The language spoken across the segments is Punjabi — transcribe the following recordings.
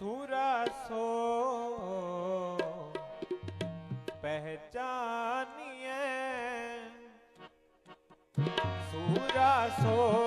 ਸੁਰਸੋ ਪਹਿਚਾਨੀਏ ਸੁਰਸੋ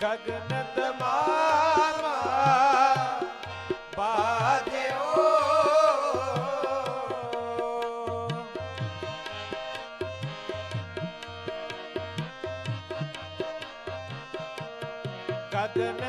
ਕਦਨ ਦਮਾਵਾ ਬਾਜਿਓ। ਗਗਨ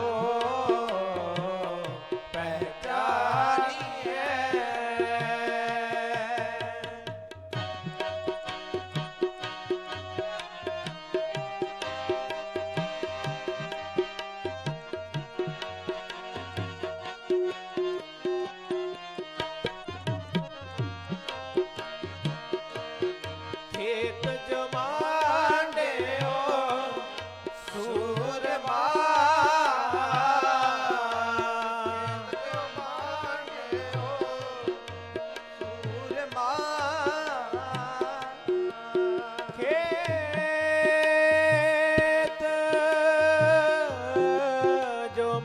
Oh.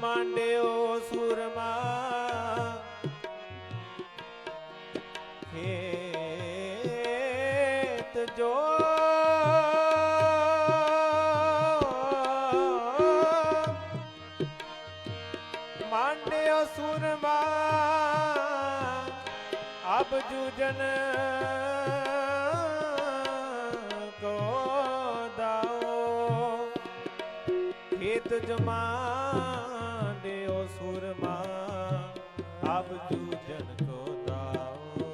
ਮਾਂਡਿਓ ਸੁਰਮਾ। ਖੇਤ ਜੋ ਮਾਂਡਿਓ ਸੁਰਮਾ। ਅਬ ਜੁਜਨ ਜੁਗਤ ਜਮਾਨੇ ਓ ਸੁਰਮਾ ਆਪ ਜੂਝਨ ਕੋ ਦਾਓ।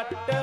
காட்ட